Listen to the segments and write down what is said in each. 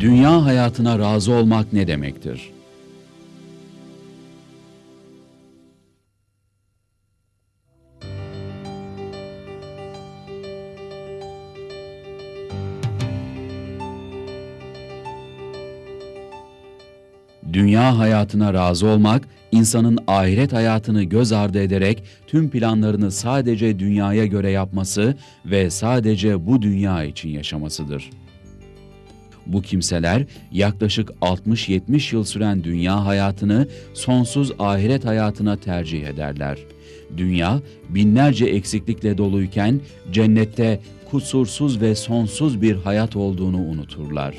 Dünya hayatına razı olmak ne demektir? Dünya hayatına razı olmak, insanın ahiret hayatını göz ardı ederek tüm planlarını sadece dünyaya göre yapması ve sadece bu dünya için yaşamasıdır. Bu kimseler yaklaşık 60-70 yıl süren dünya hayatını sonsuz ahiret hayatına tercih ederler. Dünya binlerce eksiklikle doluyken cennette kusursuz ve sonsuz bir hayat olduğunu unuturlar.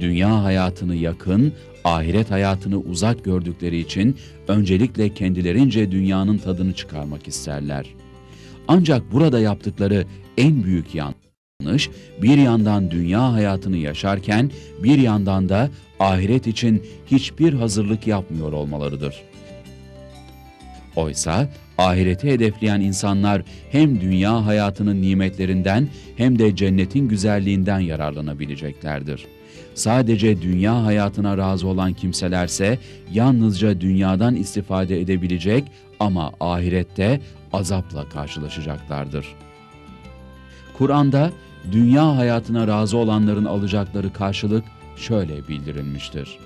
Dünya hayatını yakın, ahiret hayatını uzak gördükleri için öncelikle kendilerince dünyanın tadını çıkarmak isterler. Ancak burada yaptıkları en büyük yanlış, bir yandan dünya hayatını yaşarken bir yandan da ahiret için hiçbir hazırlık yapmıyor olmalarıdır. Oysa ahireti hedefleyen insanlar hem dünya hayatının nimetlerinden hem de cennetin güzelliğinden yararlanabileceklerdir. Sadece dünya hayatına razı olan kimselerse yalnızca dünyadan istifade edebilecek ama ahirette azapla karşılaşacaklardır. Kur'an'da dünya hayatına razı olanların alacakları karşılık şöyle bildirilmiştir.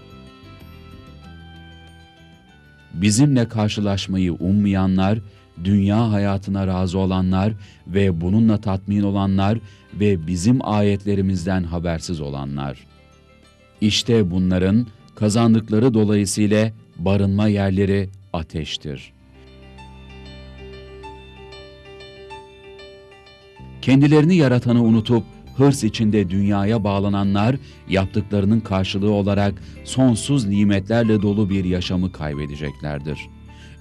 Bizimle karşılaşmayı ummayanlar, dünya hayatına razı olanlar ve bununla tatmin olanlar ve bizim ayetlerimizden habersiz olanlar. İşte bunların kazandıkları dolayısıyla barınma yerleri ateştir. Kendilerini yaratanı unutup hırs içinde dünyaya bağlananlar yaptıklarının karşılığı olarak sonsuz nimetlerle dolu bir yaşamı kaybedeceklerdir.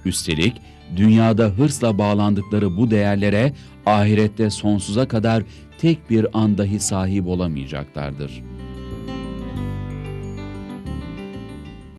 Üstelik dünyada hırsla bağlandıkları bu değerlere ahirette sonsuza kadar tek bir an dahi sahip olamayacaklardır.''